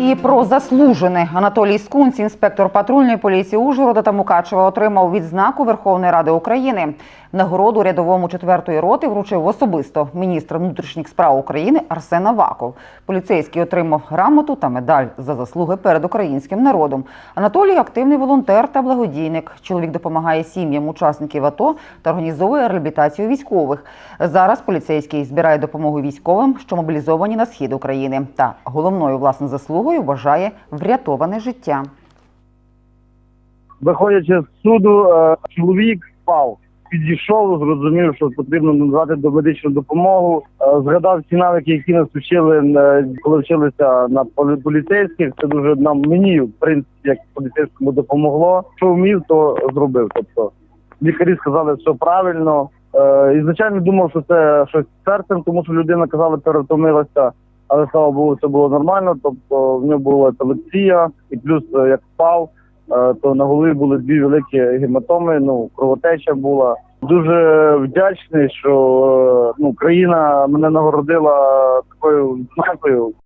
І про заслужене Анатолій Скунц, інспектор патрульної поліції Ужгорода та Мукачева, отримав відзнаку Верховної Ради України. Нагороду рядовому четвертої роти вручив особисто міністр внутрішніх справ України Арсен Аваков. Поліцейський отримав грамоту та медаль за заслуги перед українським народом. Анатолій активний волонтер та благодійник. Чоловік допомагає сім'ям учасників АТО та організовує реабілітацію військових. Зараз поліцейський збирає допомогу військовим, що мобілізовані на схід України. Та головною власне заслугою вважає врятоване життя. Виходячи з суду, е, чоловік впав. Підійшов, зрозумів, що потрібно надати домедичну допомогу. Е, Згадав ці навики, які нас вчили, е, коли вчилися на полі- поліцейських. Це дуже нам мені, в принципі, як поліцейському допомогло. Що вмів, то зробив. Тобто лікарі сказали, що правильно. Е, І звичайно думав, що це щось серцем, тому що людина казала, перетомилася. Але слава Богу, все було нормально. Тобто в нього була епілепсія, і плюс як впав, е, то на голові були дві великі гематоми. Ну кровотеча була. Дуже вдячний, що е, ну країна мене нагородила такою знакою.